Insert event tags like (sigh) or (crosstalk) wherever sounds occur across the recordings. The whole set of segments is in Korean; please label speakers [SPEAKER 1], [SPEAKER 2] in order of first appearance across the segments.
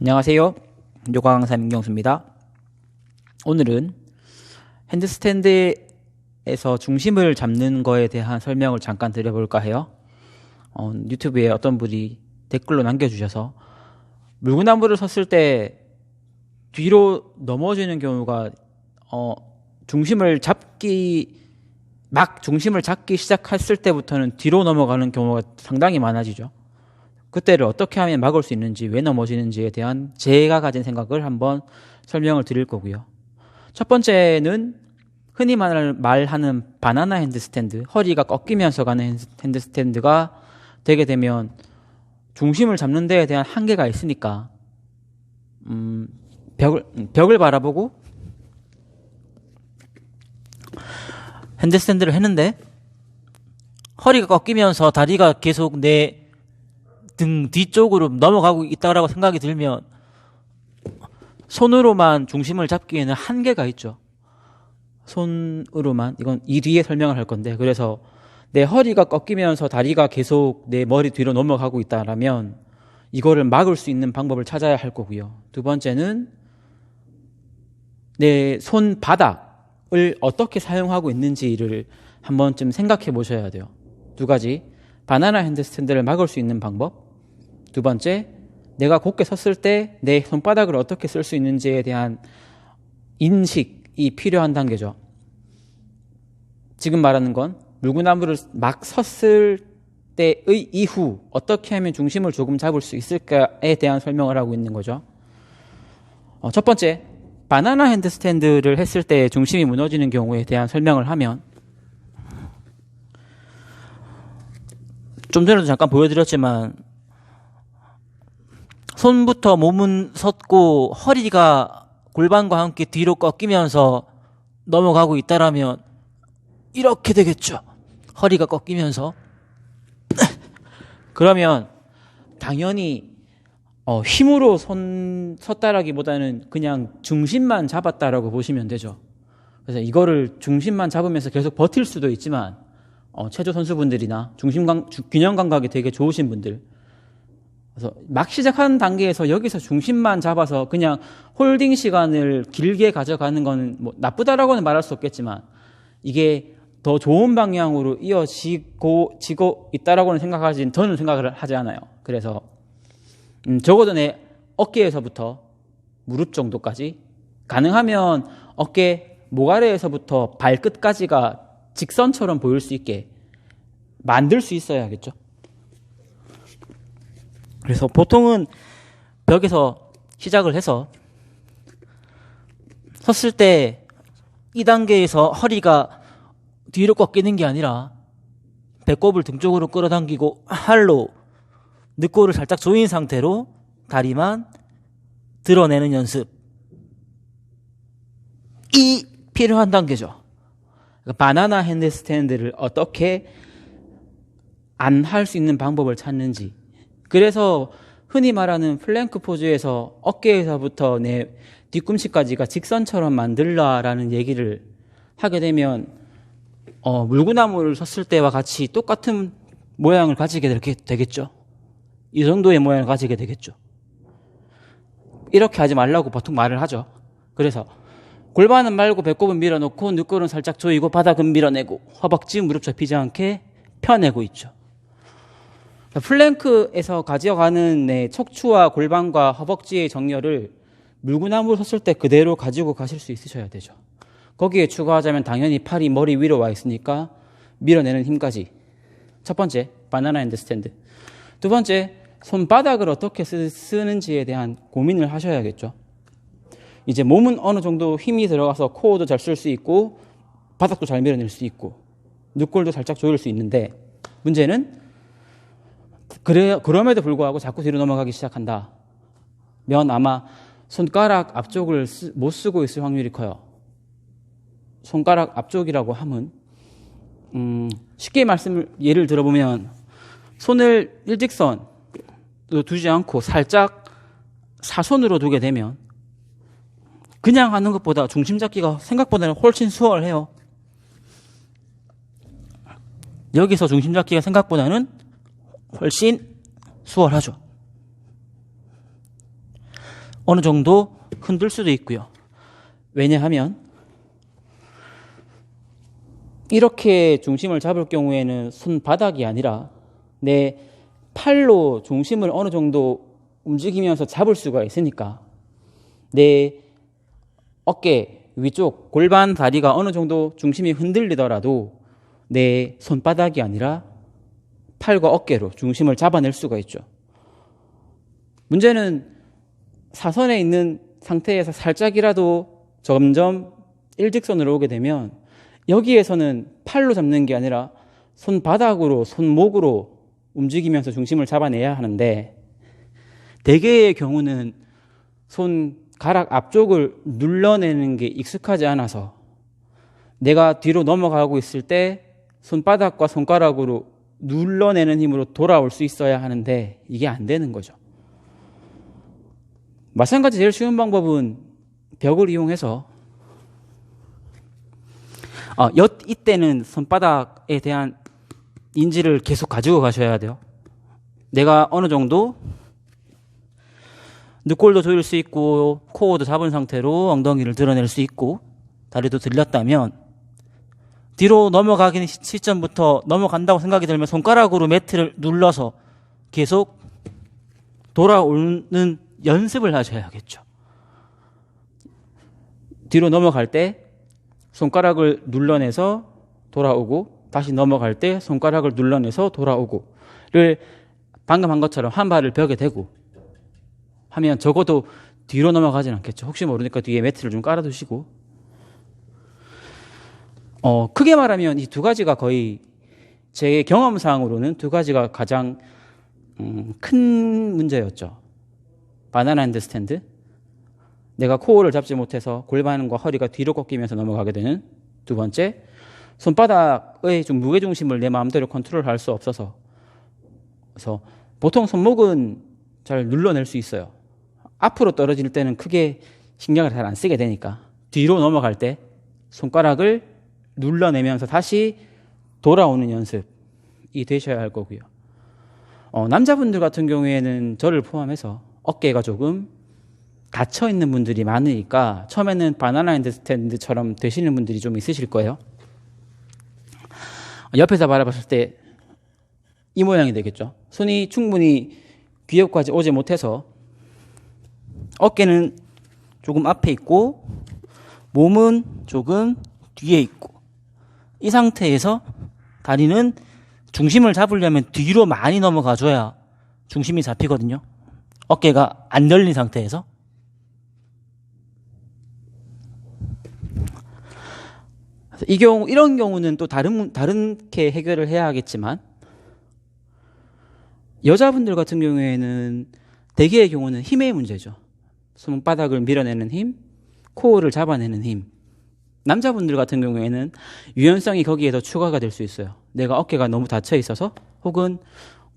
[SPEAKER 1] 안녕하세요. 요가 강사 민경수입니다. 오늘은 핸드스탠드에서 중심을 잡는 거에 대한 설명을 잠깐 드려볼까 해요. 어, 유튜브에 어떤 분이 댓글로 남겨주셔서 물구나무를 섰을 때 뒤로 넘어지는 경우가 어, 중심을 잡기 막 중심을 잡기 시작했을 때부터는 뒤로 넘어가는 경우가 상당히 많아지죠. 그때를 어떻게 하면 막을 수 있는지 왜 넘어지는지에 대한 제가 가진 생각을 한번 설명을 드릴 거고요. 첫 번째는 흔히 말하는 바나나 핸드스탠드, 허리가 꺾이면서 가는 핸드스탠드가 되게 되면 중심을 잡는 데에 대한 한계가 있으니까 음, 벽을 벽을 바라보고 핸드스탠드를 했는데 허리가 꺾이면서 다리가 계속 내 등 뒤쪽으로 넘어가고 있다라고 생각이 들면 손으로만 중심을 잡기에는 한계가 있죠. 손으로만 이건 이 뒤에 설명을 할 건데 그래서 내 허리가 꺾이면서 다리가 계속 내 머리 뒤로 넘어가고 있다라면 이거를 막을 수 있는 방법을 찾아야 할 거고요. 두 번째는 내 손바닥을 어떻게 사용하고 있는지를 한 번쯤 생각해 보셔야 돼요. 두 가지. 바나나 핸드스탠드를 막을 수 있는 방법. 두 번째, 내가 곧게 섰을 때 내 손바닥을 어떻게 쓸 수 있는지에 대한 인식이 필요한 단계죠. 지금 말하는 건 물구나무를 막 섰을 때의 이후 어떻게 하면 중심을 조금 잡을 수 있을까에 대한 설명을 하고 있는 거죠. 어, 첫 번째, 바나나 핸드스탠드를 했을 때 중심이 무너지는 경우에 대한 설명을 하면 좀 전에도 잠깐 보여드렸지만 손부터 몸은 섰고 허리가 골반과 함께 뒤로 꺾이면서 넘어가고 있다라면 이렇게 되겠죠. 허리가 꺾이면서 (laughs) 그러면 당연히 어, 힘으로 손 섰다라기보다는 그냥 중심만 잡았다라고 보시면 되죠. 그래서 이거를 중심만 잡으면서 계속 버틸 수도 있지만 어, 체조 선수분들이나 중심 감, 균형 감각이 되게 좋으신 분들 그래서 막 시작하는 단계에서 여기서 중심만 잡아서 그냥 홀딩 시간을 길게 가져가는 건 뭐 나쁘다라고는 말할 수 없겠지만 이게 더 좋은 방향으로 이어지고 지고 있다라고는 생각하지 저는 생각을 하지 않아요. 그래서 음, 적어도 내 어깨에서부터 무릎 정도까지 가능하면 어깨 목 아래에서부터 발끝까지가 직선처럼 보일 수 있게 만들 수 있어야겠죠. 그래서 보통은 벽에서 시작을 해서 섰을 때 2단계에서 허리가 뒤로 꺾이는 게 아니라 배꼽을 등 쪽으로 끌어당기고 할로 늑골을 살짝 조인 상태로 다리만 드러내는 연습. 이 필요한 단계죠. 그러니까 바나나 핸드스탠드를 어떻게 안 할 수 있는 방법을 찾는지 그래서 흔히 말하는 플랭크 포즈에서 어깨에서부터 내 뒤꿈치까지가 직선처럼 만들라라는 얘기를 하게 되면 어, 물구나무를 섰을 때와 같이 똑같은 모양을 가지게 되겠죠. 이 정도의 모양을 가지게 되겠죠. 이렇게 하지 말라고 보통 말을 하죠. 그래서 골반은 말고 배꼽은 밀어놓고 늑골은 살짝 조이고 바닥은 밀어내고 허벅지 무릎 접히지 않게 펴내고 있죠. 플랭크에서 가져가는 네, 척추와 골반과 허벅지의 정렬을 물구나무를 섰을 때 그대로 가지고 가실 수 있으셔야 되죠. 거기에 추가하자면 당연히 팔이 머리 위로 와 있으니까 밀어내는 힘까지. 첫 번째, 바나나 핸드 스탠드. 두 번째, 손바닥을 어떻게 쓰는지에 대한 고민을 하셔야겠죠. 이제 몸은 어느 정도 힘이 들어가서 코어도 잘 쓸 수 있고 바닥도 잘 밀어낼 수 있고 늑골도 살짝 조일 수 있는데 문제는 그래, 그럼에도 불구하고 자꾸 뒤로 넘어가기 시작한다. 면 아마 손가락 앞쪽을 쓰, 못 쓰고 있을 확률이 커요. 손가락 앞쪽이라고 하면, 음, 쉽게 말씀을, 예를 들어보면, 손을 일직선 두지 않고 살짝 사선으로 두게 되면, 그냥 하는 것보다 중심 잡기가 생각보다는 훨씬 수월해요. 여기서 중심 잡기가 생각보다는 훨씬 수월하죠. 어느 정도 흔들 수도 있고요. 왜냐하면 이렇게 중심을 잡을 경우에는 손바닥이 아니라 내 팔로 중심을 어느 정도 움직이면서 잡을 수가 있으니까 내 어깨 위쪽 골반 다리가 어느 정도 중심이 흔들리더라도 내 손바닥이 아니라 팔과 어깨로 중심을 잡아낼 수가 있죠. 문제는 사선에 있는 상태에서 살짝이라도 점점 일직선으로 오게 되면 여기에서는 팔로 잡는 게 아니라 손바닥으로, 손목으로 움직이면서 중심을 잡아내야 하는데 대개의 경우는 손가락 앞쪽을 눌러내는 게 익숙하지 않아서 내가 뒤로 넘어가고 있을 때 손바닥과 손가락으로 눌러내는 힘으로 돌아올 수 있어야 하는데 이게 안 되는 거죠. 마찬가지 제일 쉬운 방법은 벽을 이용해서 어, 엿 이때는 손바닥에 대한 인지를 계속 가지고 가셔야 돼요. 내가 어느 정도 늑골도 조일 수 있고 코어도 잡은 상태로 엉덩이를 드러낼 수 있고 다리도 들렸다면 뒤로 넘어가기 시점부터 넘어간다고 생각이 들면 손가락으로 매트를 눌러서 계속 돌아오는 연습을 하셔야겠죠. 뒤로 넘어갈 때 손가락을 눌러내서 돌아오고 다시 넘어갈 때 손가락을 눌러내서 돌아오고를 방금 한 것처럼 한 발을 벽에 대고 하면 적어도 뒤로 넘어가진 않겠죠. 혹시 모르니까 뒤에 매트를 좀 깔아두시고 어, 크게 말하면 이 두 가지가 거의 제 경험상으로는 두 가지가 가장 음, 큰 문제였죠. 바나나 핸드스탠드 내가 코어를 잡지 못해서 골반과 허리가 뒤로 꺾이면서 넘어가게 되는 두 번째, 손바닥의 좀 무게 중심을 내 마음대로 컨트롤할 수 없어서 그래서 보통 손목은 잘 눌러낼 수 있어요. 앞으로 떨어질 때는 크게 신경을 잘 안 쓰게 되니까 뒤로 넘어갈 때 손가락을 눌러내면서 다시 돌아오는 연습이 되셔야 할 거고요. 어, 남자분들 같은 경우에는 저를 포함해서 어깨가 조금 닫혀 있는 분들이 많으니까 처음에는 바나나 핸드 스탠드처럼 되시는 분들이 좀 있으실 거예요. 옆에서 바라봤을 때 이 모양이 되겠죠. 손이 충분히 귀엽까지 오지 못해서 어깨는 조금 앞에 있고 몸은 조금 뒤에 있고 이 상태에서 다리는 중심을 잡으려면 뒤로 많이 넘어가 줘야 중심이 잡히거든요. 어깨가 안 열린 상태에서 이 경우 이런 경우는 또 다른 다른게 해결을 해야 하겠지만 여자분들 같은 경우에는 대개의 경우는 힘의 문제죠. 손바닥을 밀어내는 힘, 코어를 잡아내는 힘. 남자분들 같은 경우에는 유연성이 거기에 더 추가가 될 수 있어요. 내가 어깨가 너무 닫혀 있어서 혹은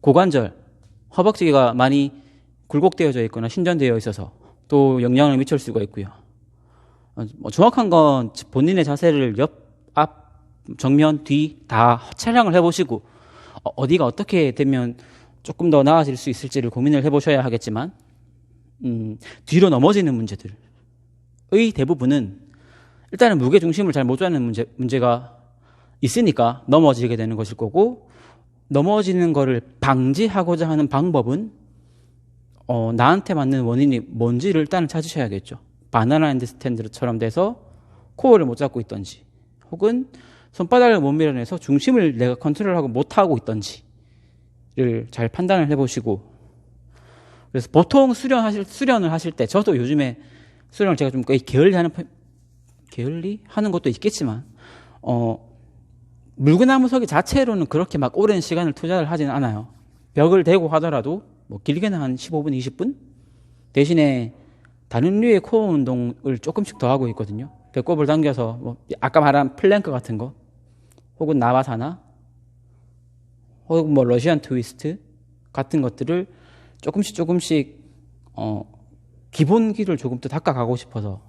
[SPEAKER 1] 고관절, 허벅지가 많이 굴곡되어져 있거나 신전되어 있어서 또 영향을 미칠 수가 있고요. 어, 뭐 정확한 건 본인의 자세를 옆 앞, 정면, 뒤 다 촬영을 해보시고 어, 어디가 어떻게 되면 조금 더 나아질 수 있을지를 고민을 해보셔야 하겠지만 음, 뒤로 넘어지는 문제들의 대부분은 일단은 무게 중심을 잘 못 잡는 문제, 문제가 있으니까 넘어지게 되는 것일 거고 넘어지는 거를 방지하고자 하는 방법은 어, 나한테 맞는 원인이 뭔지를 일단 찾으셔야겠죠. 바나나 핸드 스탠드처럼 돼서 코어를 못 잡고 있던지 혹은 손바닥을 못 밀어내서 중심을 내가 컨트롤하고 못하고 있던지를 잘 판단을 해보시고 그래서 보통 수련하실, 수련을 하실 때 저도 요즘에 수련을 제가 좀 거의 게을리 하는 게을리 하는 것도 있겠지만 어 물구나무 서기 자체로는 그렇게 막 오랜 시간을 투자를 하지는 않아요. 벽을 대고 하더라도 뭐 길게는 한 15분, 20분 대신에 다른 류의 코어 운동을 조금씩 더 하고 있거든요. 배꼽을 당겨서 뭐 아까 말한 플랭크 같은 거 혹은 나바사나 혹은 뭐 러시안 트위스트 같은 것들을 조금씩 조금씩 어 기본기를 조금 더 닦아가고 싶어서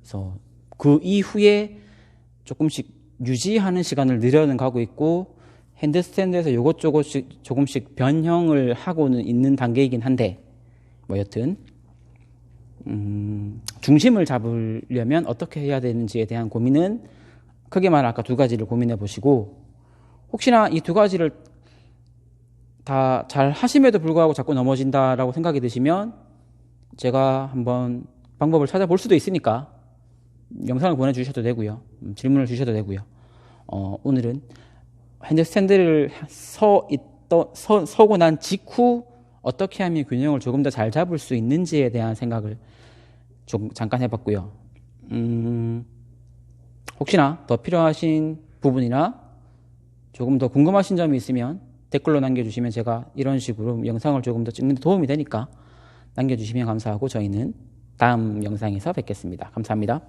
[SPEAKER 1] 그래서 그 이후에 조금씩 유지하는 시간을 늘려는 가고 있고 핸드스탠드에서 요것저것씩 조금씩 변형을 하고는 있는 단계이긴 한데 뭐 여튼 음, 중심을 잡으려면 어떻게 해야 되는지에 대한 고민은 크게 말해 아까 두 가지를 고민해 보시고 혹시나 이 두 가지를 다 잘 하심에도 불구하고 자꾸 넘어진다라고 생각이 드시면 제가 한번 방법을 찾아볼 수도 있으니까 영상을 보내주셔도 되고요. 음, 질문을 주셔도 되고요. 어, 오늘은 핸드스탠드를 서 있더 서, 서고 난 직후 어떻게 하면 균형을 조금 더 잘 잡을 수 있는지에 대한 생각을 좀 잠깐 해봤고요. 음, 혹시나 더 필요하신 부분이나 조금 더 궁금하신 점이 있으면 댓글로 남겨주시면 제가 이런 식으로 영상을 조금 더 찍는 데 도움이 되니까 남겨주시면 감사하고 저희는 다음 영상에서 뵙겠습니다. 감사합니다.